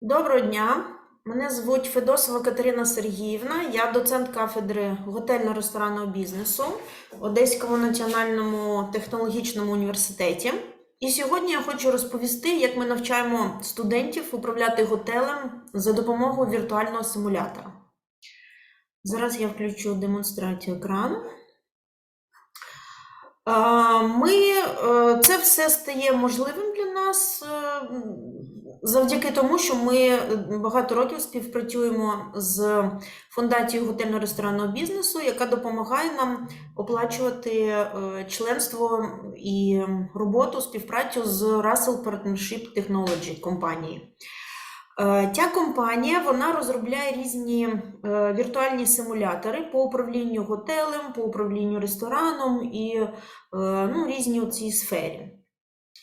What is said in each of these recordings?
Доброго дня. Мене звуть Федосова Катерина Сергіївна. Я доцент кафедри готельно-ресторанного бізнесу в Одеському національному технологічному університеті. І сьогодні я хочу розповісти, як ми навчаємо студентів управляти готелем за допомогою віртуального симулятора. Зараз я включу демонстрацію екрану. Ми, е, це все стає можливим для нас е, завдяки тому, що ми е, багато років співпрацюємо з фундацією готельно-ресторанного бізнесу, яка допомагає нам оплачувати членство і роботу, співпрацю з Russell Partnership Technology компанії. Е, Ця компанія вона розробляє різні е, віртуальні симулятори по управлінню готелем, по управлінню рестораном і е, ну, різні у цій сфері.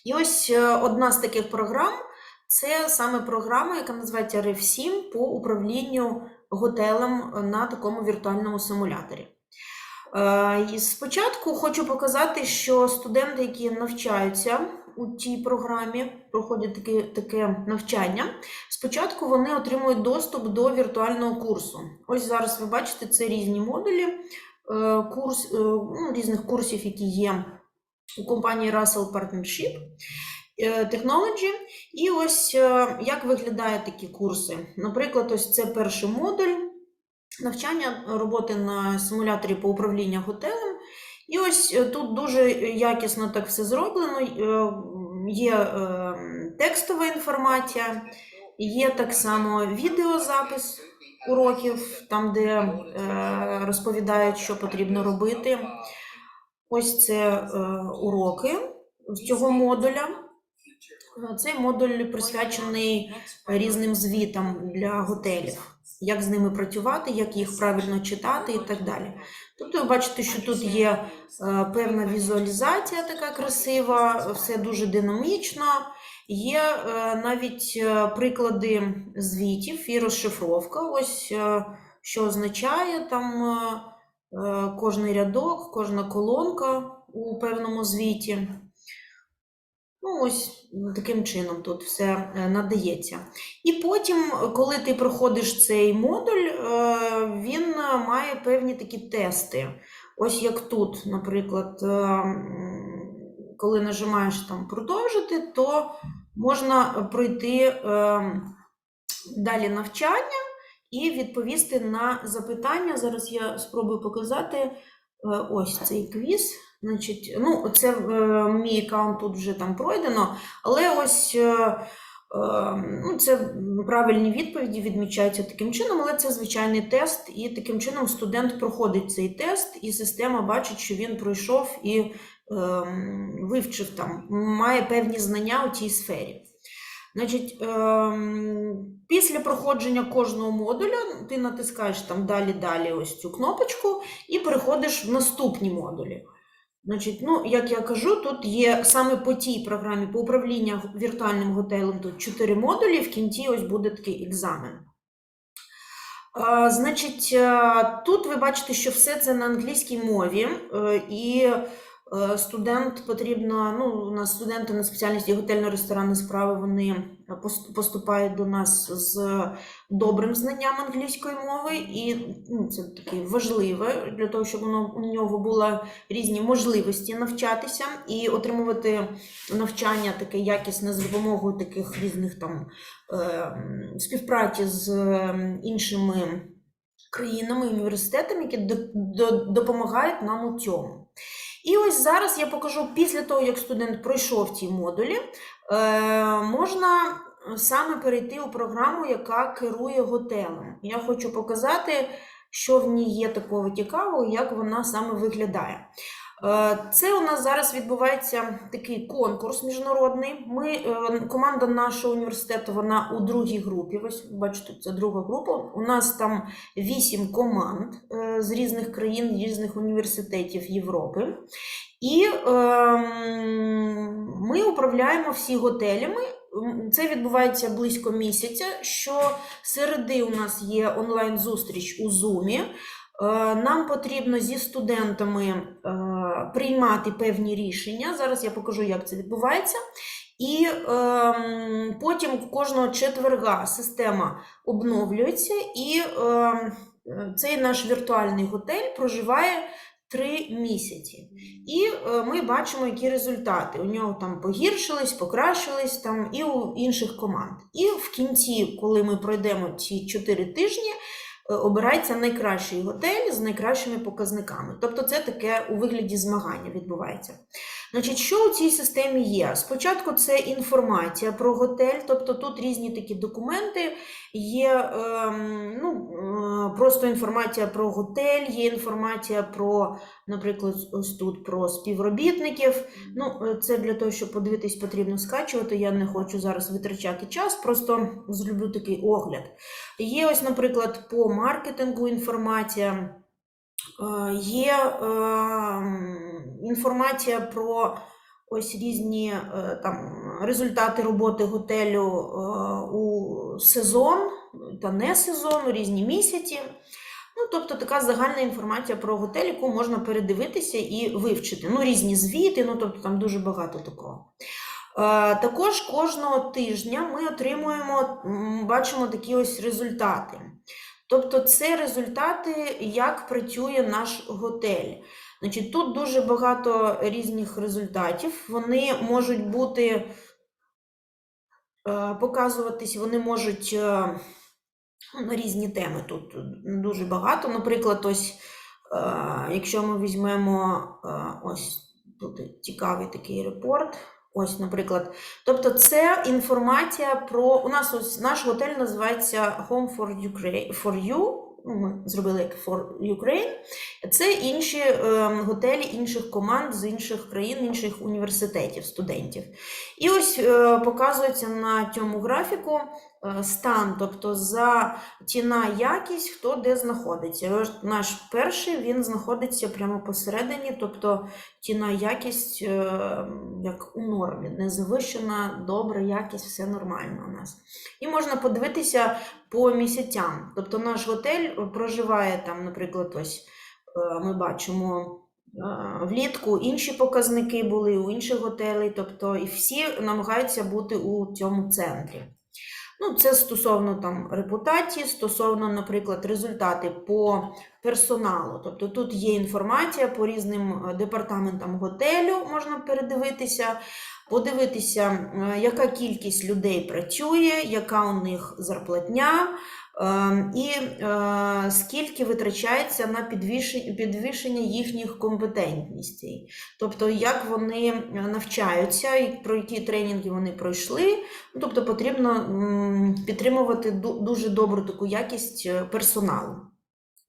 І ось одна з таких програм це саме програма, яка називається REV7 по управлінню готелем на такому віртуальному симуляторі. І Спочатку хочу показати, що студенти, які навчаються у цій програмі, проходять таке, таке навчання, спочатку вони отримують доступ до віртуального курсу. Ось зараз ви бачите, це різні модулі е, курс, е, ну, різних курсів, які є у компанії Russell Partnership е, Technology. І ось як виглядають такі курси. Наприклад, ось це перший модуль навчання роботи на симуляторі по управлінню готелем. І ось е, тут дуже якісно так все зроблено. Е, Є е, текстова інформація, є так само відеозапис уроків, там, де е, розповідають, що потрібно робити. Ось це е, уроки цього модуля. Е, Цей модуль присвячений різним звітам для готелів, як з ними працювати, як їх правильно читати і так далі. Тобто ви бачите, що тут є е, певна візуалізація така красива, все дуже динамічно. Є е, навіть е, приклади звітів і розшифровка. Ось що означає там кожний рядок, кожна колонка у певному звіті. Ну, ось таким чином тут все е, надається. І потім, коли ти проходиш цей модуль, е, він е, має певні такі тести. Ось як тут, наприклад, коли нажимаєш там продовжити, то можна пройти далі навчання і відповісти на запитання. Зараз я спробую показати ось цей квіз. Значить, ну, це е, мій аккаунт тут вже там пройдено, але ось е, е, ну, це правильні відповіді відмічаються таким чином, але це звичайний тест, і таким чином студент проходить цей тест, і система бачить, що він пройшов і е, вивчив там, має певні знання у цій сфері. Значить, ем, після проходження кожного модуля ти натискаєш там далі, далі ось цю кнопочку і переходиш в наступні модулі. Значить, ну, як я кажу, тут є саме по тій програмі по управлінню віртуальним готелем тут 4 модулі, в кінці ось буде такий екзамен. Значить, е, тут ви бачите, що все це на англійській мові, е, і студент потрібно, ну, у нас студенти на спеціальності готельно-ресторанні справи, вони е, поступають до нас з добрим знанням англійської мови, і ну, це таке важливе для того, щоб воно, у нього були різні можливості навчатися і отримувати навчання таке якісне з допомогою таких різних там е, співпраці з е, іншими країнами, університетами, які до, до, допомагають нам у цьому. І ось зараз я покажу після того, як студент пройшов ці модулі, е, можна саме перейти у програму, яка керує готелем. Я хочу показати, що в ній є такого цікавого, як вона саме виглядає. Е, Це у нас зараз відбувається такий конкурс міжнародний. Ми, е, команда нашого університету, вона у другій групі. Ось бачите, це друга група. У нас там вісім команд е, з різних країн, різних університетів Європи. І ем, ми управляємо всі готелями. Це відбувається близько місяця. Що середи у нас є онлайн-зустріч у Zoom. Е, Нам потрібно зі студентами е, приймати певні рішення. Зараз я покажу, як це відбувається. І ем, потім кожного четверга система обновлюється, і е, цей наш віртуальний готель проживає три місяці. І е, ми бачимо, які результати. У нього там погіршились, покращились там і у інших команд. І в кінці, коли ми пройдемо ці чотири тижні, е, обирається найкращий готель з найкращими показниками. Тобто це таке у вигляді змагання відбувається. Значить, що у цій системі є? Спочатку це інформація про готель, тобто тут різні такі документи, є ем, ну, е, просто інформація про готель, є інформація про, наприклад, ось тут про співробітників. Ну, е, це для того, щоб подивитись, потрібно скачувати. Я не хочу зараз витрачати час, просто зроблю такий огляд. Є ось, наприклад, по маркетингу інформація. Е, Є ем, інформація про ось різні е, там результати роботи готелю е, у сезон та не сезон, у різні місяці. Ну, тобто така загальна інформація про готель, яку можна передивитися і вивчити. Ну, різні звіти, ну тобто там дуже багато такого. Е, Також кожного тижня ми отримуємо, бачимо такі ось результати. Тобто це результати, як працює наш готель. Значить, тут дуже багато різних результатів. Вони можуть бути е, показуватись, вони можуть е, ну, на різні теми. Тут дуже багато. Наприклад, ось, е, якщо ми візьмемо ось тут цікавий такий репорт. Ось, наприклад, тобто це інформація про. У нас ось наш готель називається Home for Ukraine for You. Ну, Ми зробили як for Ukraine. Це інші е, готелі інших команд з інших країн, інших університетів, студентів. І ось е, показується на цьому графіку стан, тобто за ціна, якість, хто де знаходиться. Наш перший він знаходиться прямо посередині, тобто ціна, якість е, як у нормі, не завищена, добра якість, все нормально у нас. І можна подивитися по місяцям. Тобто наш готель проживає там, наприклад, ось е, ми бачимо. е, Влітку інші показники були у інших готелей, тобто і всі намагаються бути у цьому центрі. Ну, це стосовно там репутації, стосовно, наприклад, результати по персоналу. Тобто тут є інформація по різним е, департаментам готелю, можна передивитися, подивитися, е, яка кількість людей працює, яка у них зарплатня, і е, скільки витрачається на підвищення їхніх компетентностей. Тобто, як вони е, навчаються, і про які тренінги вони пройшли. Ну, Тобто потрібно підтримувати дуже добру таку якість е, персоналу.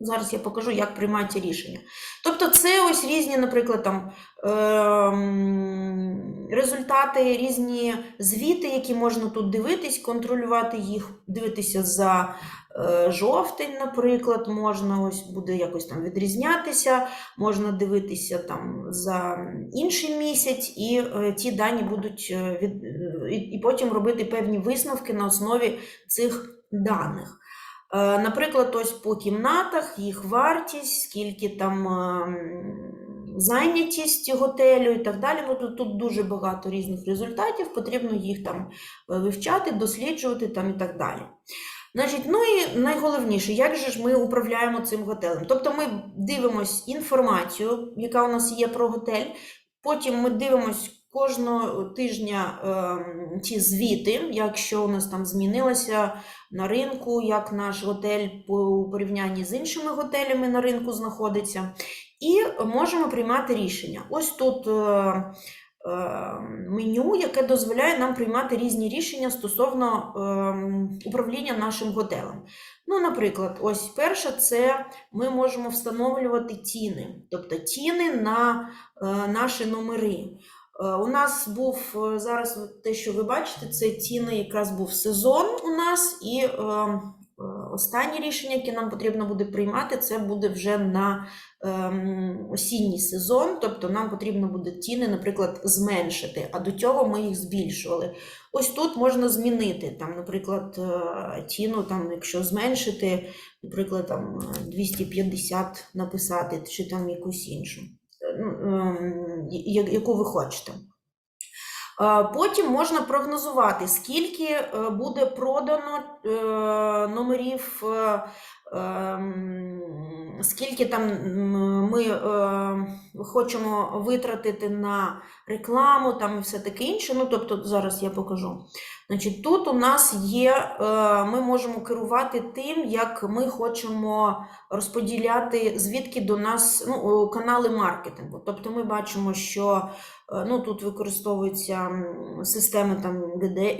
Зараз я покажу, як приймаються рішення. Тобто, це ось різні, наприклад, там ем, результати, різні звіти, які можна тут дивитись, контролювати їх, дивитися за е, жовтень, наприклад, можна ось буде якось там відрізнятися, можна дивитися там за інший місяць, і е, ті дані будуть е, від, і потім робити певні висновки на основі цих даних. Е, Наприклад, ось по кімнатах їх вартість, скільки там ем, зайнятість готелю і так далі. Ну, тут, тут дуже багато різних результатів, потрібно їх там е, вивчати, досліджувати там і так далі. Значить, ну і найголовніше, як же ж ми управляємо цим готелем? Тобто ми дивимось інформацію, яка у нас є про готель, потім ми дивимось кожного тижня ем, ті звіти, якщо у нас там змінилося на ринку, як наш готель у порівнянні з іншими готелями на ринку знаходиться, і можемо приймати рішення. Ось тут е, е, меню, яке дозволяє нам приймати різні рішення стосовно ем, управління нашим готелем. Ну, наприклад, ось перше, це ми можемо встановлювати ціни, тобто ціни на е, наші номери. Е, У нас був е, зараз те, що ви бачите, це ціни, якраз був сезон у нас, і е, е, останнє рішення, яке нам потрібно буде приймати, це буде вже на ем, осінній сезон. Тобто нам потрібно буде ціни, наприклад, зменшити, а до цього ми їх збільшували. Ось тут можна змінити, там, наприклад, е, ціну, там, якщо зменшити, наприклад, там, е, 250 написати, чи там якусь іншу, е, ну, ем, яку ви хочете. Е, Потім можна прогнозувати, скільки е, буде продано е, номерів, скільки там ми е, хочемо витратити на рекламу там і все таке інше. Ну, тобто, зараз я покажу. Значить, тут у нас є, е, ми можемо керувати тим, як ми хочемо розподіляти, звідки до нас ну, канали маркетингу. Тобто ми бачимо, що е, ну, тут використовуються системи там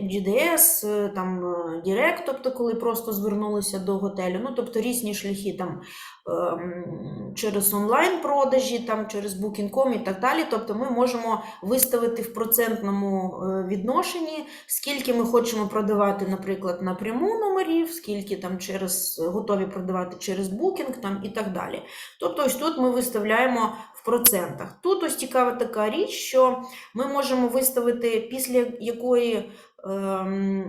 GDS, там Direct, тобто коли просто звернулися до готелю. Ну, тобто різні шляхи там ем, через онлайн-продажі, там через Booking.com і так далі. Тобто ми можемо виставити в процентному е, відношенні, скільки ми хочемо продавати, наприклад, напряму номерів, скільки там через готові продавати через Booking там і так далі. Тобто, ось тут ми виставляємо в процентах. Тут ось цікава така річ, що ми можемо виставити після якої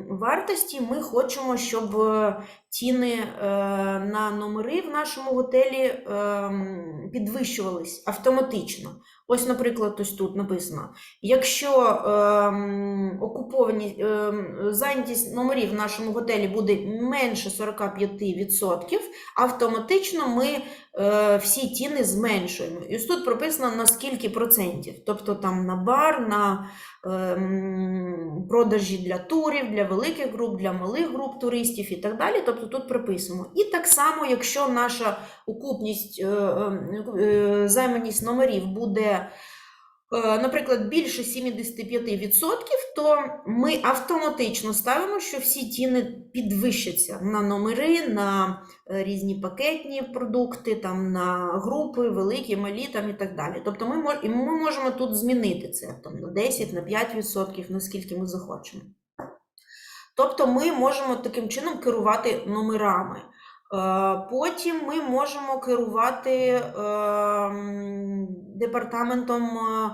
вартості ми хочемо, щоб е, ціни е, на номери в нашому готелі ем, підвищувались автоматично. Ось, наприклад, ось тут написано: якщо ем, окуповані ем, зайнятість номерів в нашому готелі буде менше 45%, автоматично ми е, всі ціни зменшуємо. І ось тут прописано на скільки процентів. Тобто там на бар, на ем, продажі для турів, для великих груп, для малих груп туристів і так далі. Тобто тут прописуємо. І так само, якщо наша окупність, е, е, е, займаність номерів буде. Е, Наприклад, більше 75%, то ми автоматично ставимо, що всі ціни підвищаться на номери, на е, різні пакетні продукти, там, на групи, великі, малі там, і так далі. Тобто ми, ми можемо тут змінити це там, на 10, на 5%, наскільки ми захочемо. Тобто ми можемо таким чином керувати номерами. Е, Потім ми можемо керувати ем, департаментом е,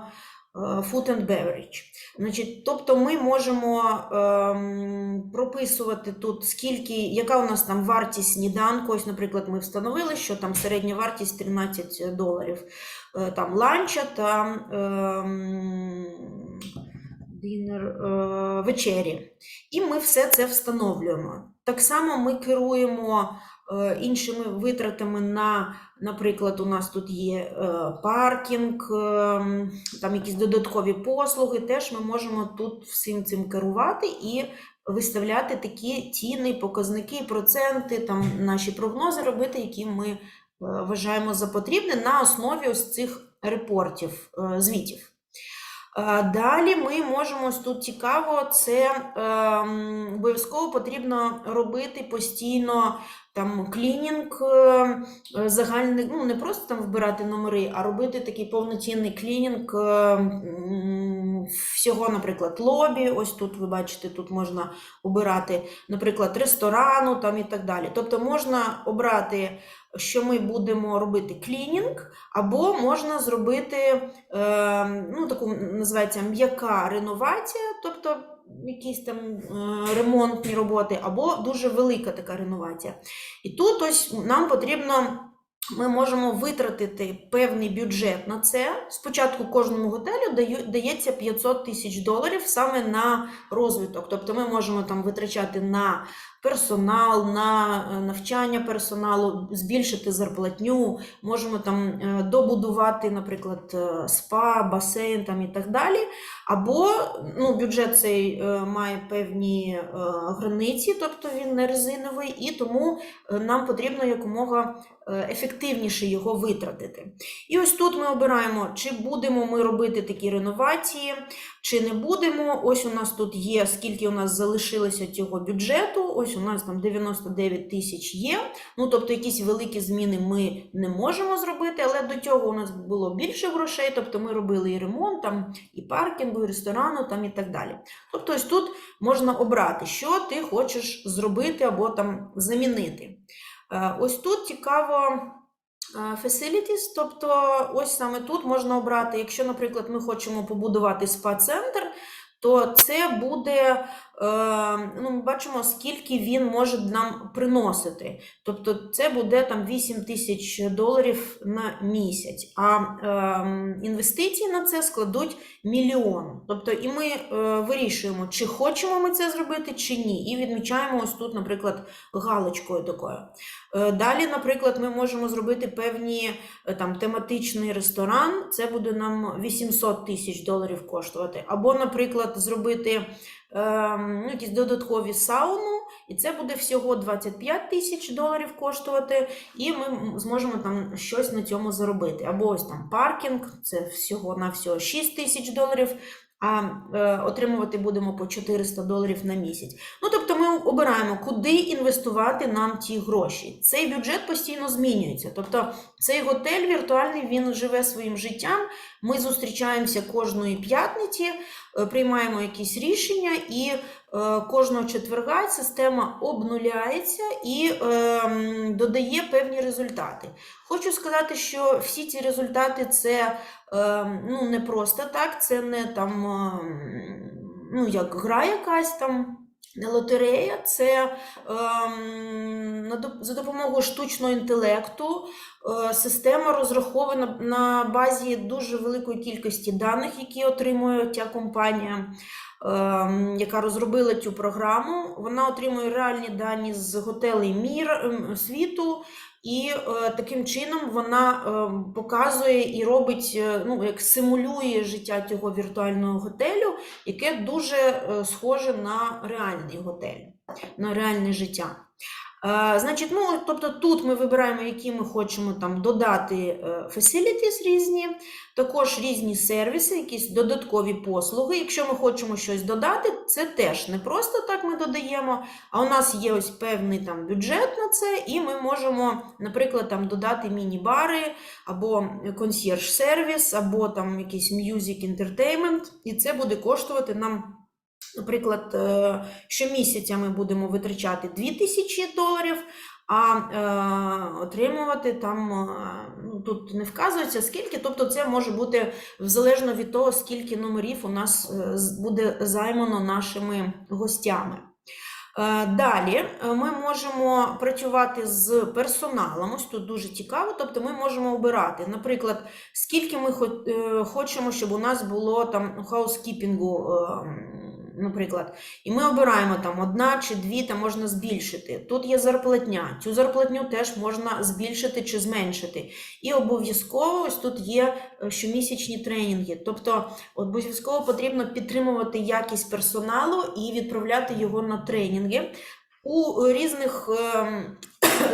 е, Food and Beverage. Значить, тобто ми можемо ем, прописувати тут, скільки, яка у нас там вартість сніданку. Ось, наприклад, ми встановили, що там середня вартість 13 доларів е, там ланча та динер, е, вечері. І ми все це встановлюємо. Так само ми керуємо е, іншими витратами на, наприклад, у нас тут є е, паркінг, е, там якісь додаткові послуги. Теж ми можемо тут всім цим керувати і виставляти такі ціни, показники, проценти, там наші прогнози робити, які ми е, вважаємо за потрібне на основі ось цих репортів, е, звітів. Е, Далі ми можемо тут цікаво, це ем, обов'язково потрібно робити постійно там клінінг е, е, загальний, ну не просто там вбирати номери, а робити такий повноцінний клінінг е, всього, наприклад, лобі. Ось тут ви бачите, тут можна обирати, наприклад, ресторану там і так далі. Тобто можна обрати, що ми будемо робити клінінг, або можна зробити е, ну, таку називається м'яка реновація, тобто якісь там е, ремонтні роботи, або дуже велика така реновація. І тут ось нам потрібно. Ми можемо витратити певний бюджет на це. Спочатку кожному готелю дається 500 тисяч доларів саме на розвиток. Тобто ми можемо там витрачати на персонал, на е, навчання персоналу, збільшити зарплатню, можемо там е, добудувати, наприклад, е, спа, басейн там і так далі. Або ну, бюджет цей має певні границі, тобто він не резиновий, і тому нам потрібно якомога ефективніше його витратити. І ось тут ми обираємо, чи будемо ми робити такі реновації, чи не будемо. Ось у нас тут є, скільки у нас залишилося цього бюджету. Ось у нас там 99 тисяч є. Ну, тобто якісь великі зміни ми не можемо зробити, але до цього у нас було більше грошей, тобто ми робили і ремонт, там, і паркінгу, і ресторану, там, і так далі. Тобто ось тут можна обрати, що ти хочеш зробити або там замінити. Е, Ось тут цікаво facilities, тобто ось саме тут можна обрати, якщо, наприклад, ми хочемо побудувати спа-центр, то це буде ну, ми бачимо, скільки він може нам приносити. Тобто це буде там 8 тисяч доларів на місяць, а е, інвестиції на це складуть мільйон. Тобто, і ми е, вирішуємо, чи хочемо ми це зробити, чи ні. І відмічаємо ось тут, наприклад, галочкою такою. Е, Далі, наприклад, ми можемо зробити певні е, там тематичний ресторан, це буде нам 800 тисяч доларів коштувати. Або, наприклад, зробити ем, ну, якісь додаткові сауну, і це буде всього 25 тисяч доларів коштувати, і ми зможемо там щось на цьому заробити. Або ось там паркінг, це всього на всього 6 тисяч доларів. А е, отримувати будемо по 400 доларів на місяць. Ну, тобто ми обираємо, куди інвестувати нам ті гроші. Цей бюджет постійно змінюється. Тобто цей готель віртуальний він живе своїм життям. Ми зустрічаємося кожної п'ятниці, е, приймаємо якісь рішення, і е, кожного четверга система обнуляється і е, додає певні результати. Хочу сказати, що всі ці результати це е, ну, не просто так, це не там, е, ну, як гра якась там. Лотерея, це ем, за допомогою штучного інтелекту е, система розрахована на базі дуже великої кількості даних, які отримує ця компанія, яка розробила цю програму. Вона отримує реальні дані з готелей мір, ем, світу, і е, таким чином вона е, показує і робить, е, ну, як симулює життя цього віртуального готелю, яке дуже е, схоже на реальний готель, на реальне життя. Значить, ну, тобто тут ми вибираємо, які ми хочемо там додати е, facilities різні, також різні сервіси, якісь додаткові послуги. Якщо ми хочемо щось додати, це теж не просто так ми додаємо, а у нас є ось певний там бюджет на це, і ми можемо, наприклад, там додати міні-бари або консьєрж-сервіс, або там якийсь music entertainment, і це буде коштувати нам. Наприклад, е, щомісяця ми будемо витрачати 2000 доларів, а е, отримувати там, е, ну, тут не вказується скільки, тобто це може бути залежно від того, скільки номерів у нас буде займано нашими гостями. Далі ми можемо працювати з персоналом. Ось тут дуже цікаво. Тобто ми можемо обирати, наприклад, скільки ми хочемо, щоб у нас було там хаускіпінгу, наприклад. І ми обираємо там одна чи дві, там можна збільшити. Тут є зарплатня. Цю зарплатню теж можна збільшити чи зменшити. І обов'язково ось тут є е, щомісячні тренінги. Тобто обов'язково потрібно підтримувати якість персоналу і відправляти його на тренінги. У різних ем,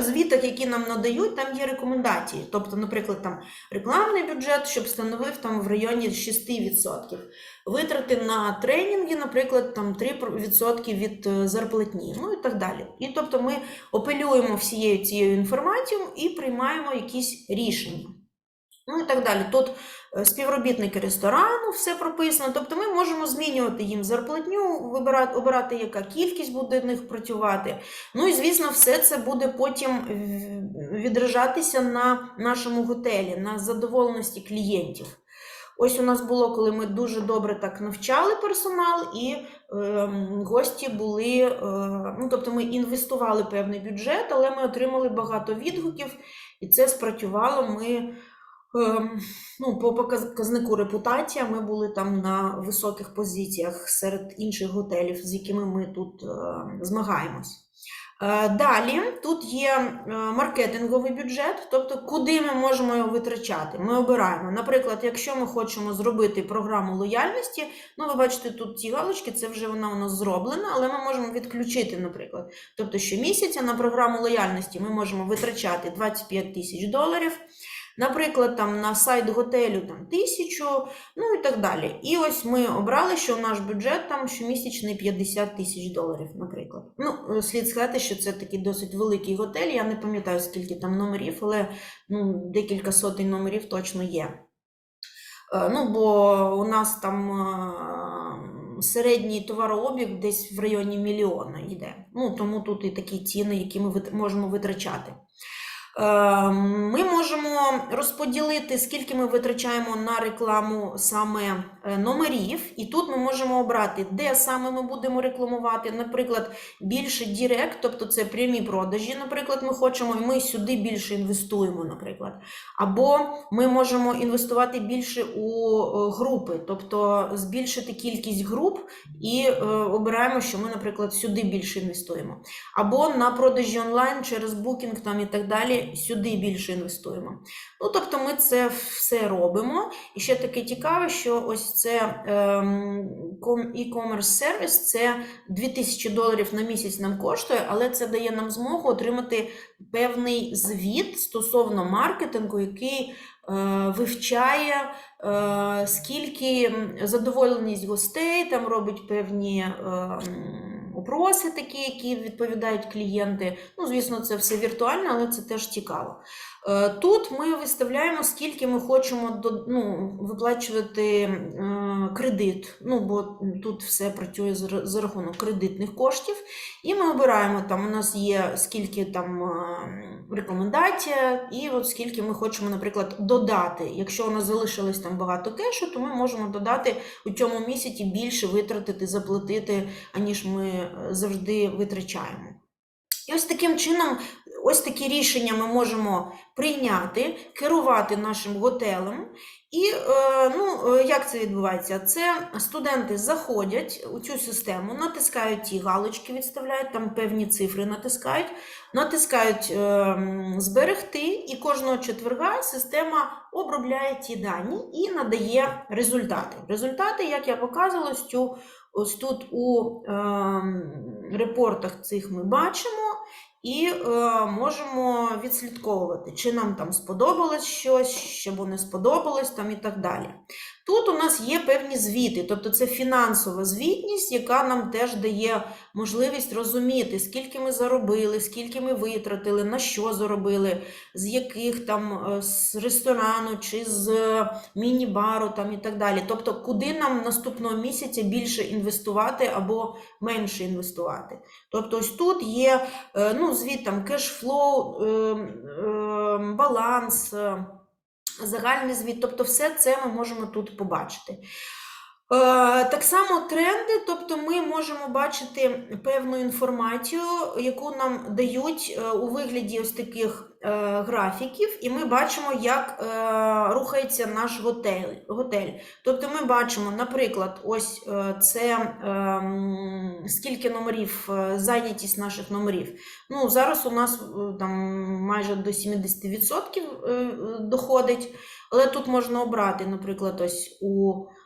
звітах, які нам надають, там є рекомендації. Тобто, наприклад, там рекламний бюджет, щоб становив там в районі 6%. Витрати на тренінги, наприклад, там 3% від е, зарплатні, ну і так далі. І тобто ми апелюємо всією цією інформацією і приймаємо якісь рішення. Ну і так далі. Тут е, співробітники ресторану, все прописано. Тобто ми можемо змінювати їм зарплатню, вибирати, обирати, яка кількість буде в них працювати. Ну і звісно, все це буде потім відражатися на нашому готелі, на задоволеності клієнтів. Ось у нас було, коли ми дуже добре так навчали персонал, і ем, гості були, е, ну тобто ми інвестували певний бюджет, але ми отримали багато відгуків, і це спрацювало. Ми ну, по показнику репутація ми були там на високих позиціях серед інших готелів, з якими ми тут е, змагаємось. Е, Далі тут є е, маркетинговий бюджет, тобто куди ми можемо його витрачати. Ми обираємо. Наприклад, якщо ми хочемо зробити програму лояльності, ну ви бачите, тут ті галочки, це вже вона у нас зроблена, але ми можемо відключити, наприклад. Тобто щомісяця на програму лояльності ми можемо витрачати 25 тисяч доларів. Наприклад, там на сайт готелю там тисячу, ну і так далі. І ось ми обрали, що наш бюджет там щомісячний 50 тисяч доларів, наприклад. Ну, слід сказати, що це такий досить великий готель. Я не пам'ятаю, скільки там номерів, але ну, декілька сотень номерів точно є. Е, Ну, бо у нас там е, середній товарообіг десь в районі мільйона йде. Ну, тому тут і такі ціни, які ми можемо витрачати. Е, Ми можемо розподілити, скільки ми витрачаємо на рекламу саме е, номерів, і тут ми можемо обрати, де саме ми будемо рекламувати. Наприклад, більше Дірект, тобто це прямі продажі, наприклад, ми хочемо, і ми сюди більше інвестуємо, наприклад. Або ми можемо інвестувати більше у е, групи, тобто збільшити кількість груп і обираємо, що ми, наприклад, сюди більше інвестуємо. Або на продажі онлайн через букінг там і так далі, сюди більше інвестуємо. Ну, тобто ми це все робимо. І ще таке цікаве, що ось це ем, e-commerce сервіс, це 2000 доларів на місяць нам коштує, але це дає нам змогу отримати певний звіт стосовно маркетингу, який е, вивчає, е, скільки задоволеність гостей, там робить певні е, м, опроси такі, які відповідають клієнти. Ну, звісно, це все віртуально, але це теж цікаво. Е, Тут ми виставляємо, скільки ми хочемо ну, виплачувати кредит. Ну, бо тут все працює за рахунок кредитних коштів. І ми обираємо там, у нас є скільки там е, рекомендація, і от скільки ми хочемо, наприклад, додати. Якщо у нас залишилось там багато кешу, то ми можемо додати у цьому місяці більше витратити, заплатити, аніж ми е, завжди витрачаємо. І ось таким чином, ось такі рішення ми можемо прийняти, керувати нашим готелем. І е, ну, е, як це відбувається? Це студенти заходять у цю систему, натискають ті галочки, відставляють, там певні цифри натискають, натискають е, зберегти, і кожного четверга система обробляє ті дані і надає результати. Результати, як я показувала, ось цю Ось тут у е, репортах цих ми бачимо і е, можемо відслідковувати, чи нам там сподобалось щось, що не сподобалось там і так далі. Тут у нас є певні звіти, тобто це фінансова звітність, яка нам теж дає можливість розуміти, скільки ми заробили, скільки ми витратили, на що заробили, з яких там е, з ресторану чи з е, міні-бару там і так далі. Тобто, куди нам наступного місяця більше інвестувати або менше інвестувати. Тобто, ось тут є е, ну, звіт там кешфлоу, е, е, баланс. Загальний звіт, тобто все це ми можемо тут побачити. Е, Так само тренди, тобто ми можемо бачити певну інформацію, яку нам дають е, у вигляді ось таких е, графіків, і ми бачимо, як рухається наш готель. готель. Тобто ми бачимо, наприклад, ось це е, скільки номерів, зайнятість наших номерів. Ну, зараз у нас там майже до 70% е, е, доходить, але тут можна обрати, наприклад, ось у ем,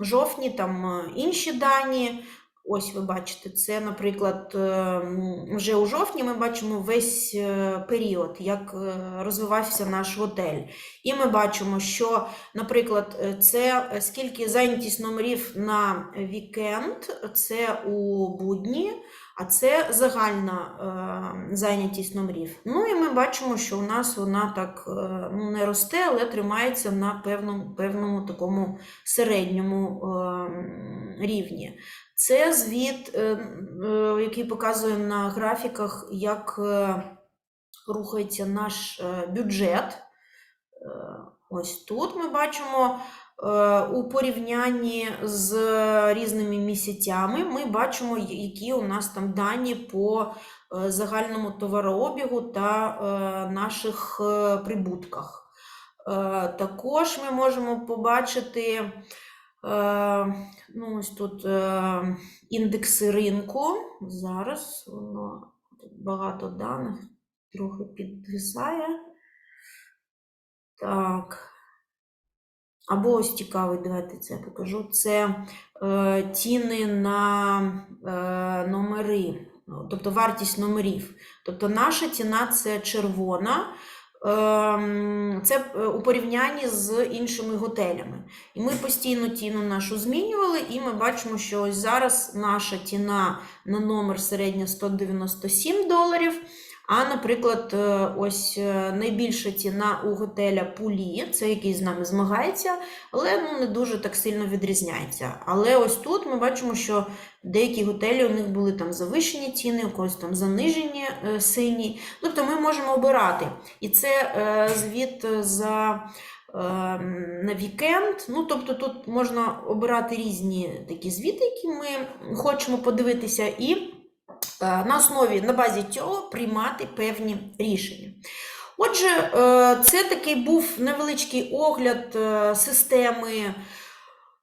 жовтні там е, інші дані. Ось ви бачите, це, наприклад, ем, вже у жовтні ми бачимо весь е, період, як е, розвивався наш готель. І ми бачимо, що, наприклад, е, це е, скільки зайнятість номерів на вікенд, це у будні, а це загальна е, зайнятість номерів. Ну і ми бачимо, що у нас вона так е, ну, не росте, але тримається на певному, певному такому середньому е, рівні. Це звіт, е, е, який показує на графіках, як е, рухається наш е, бюджет. Е, Ось тут ми бачимо у порівнянні з різними місяцями, ми бачимо, які у нас там дані по е, загальному товарообігу та е, наших е, прибутках. Е, Також ми можемо побачити е, ну, ось тут е, індекси ринку. Зараз воно багато даних, трохи підвисає. Так. Або ось цікавий, давайте це покажу. Це е, ціни на е, номери, ну, тобто вартість номерів. Тобто наша ціна це червона. Ем, Це е, у порівнянні з іншими готелями. І ми постійно ціну нашу змінювали, і ми бачимо, що ось зараз наша ціна на номер середня 197 доларів. А, наприклад, е, ось е, найбільша ціна у готеля Пулі, це який з нами змагається, але ну, не дуже так сильно відрізняється. Але ось тут ми бачимо, що деякі готелі у них були там завищені ціни, у когось там занижені е, сині. Тобто ми можемо обирати. І це е, звіт за на вікенд. Ну, тобто тут можна обирати різні такі звіти, які ми хочемо подивитися, і на основі, на базі цього приймати певні рішення. Отже, е, це такий був невеличкий огляд е, системи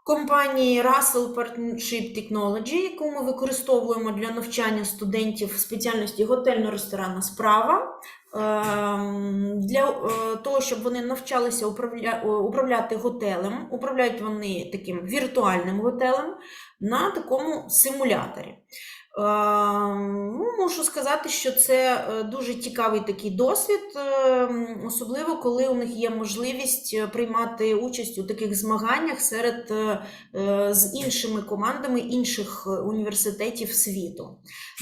компанії Russell Partnership Technology, яку ми використовуємо для навчання студентів спеціальності готельно-ресторанна справа. Ем, Для е, того, щоб вони навчалися управля- е, управляти готелем, управляють вони таким віртуальним готелем на такому симуляторі. um, Можу сказати, що це е, дуже цікавий такий досвід, ем, особливо коли у них є можливість е, приймати участь у таких змаганнях серед е, е, з іншими командами інших е, університетів світу.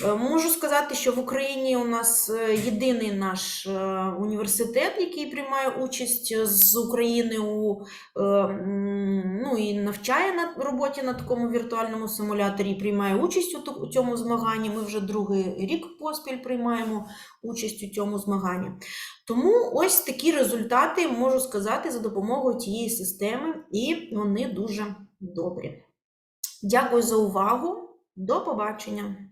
Е, Можу сказати, що в Україні у нас е, єдиний наш е, університет, який приймає участь е, з України у е, ну, і навчає на роботі на такому віртуальному симуляторі, приймає участь у цьому змаганні. Ми вже другий рік поспіль приймаємо участь у цьому змаганні. Тому ось такі результати можу сказати за допомогою цієї системи, і вони дуже добрі. Дякую за увагу. До побачення!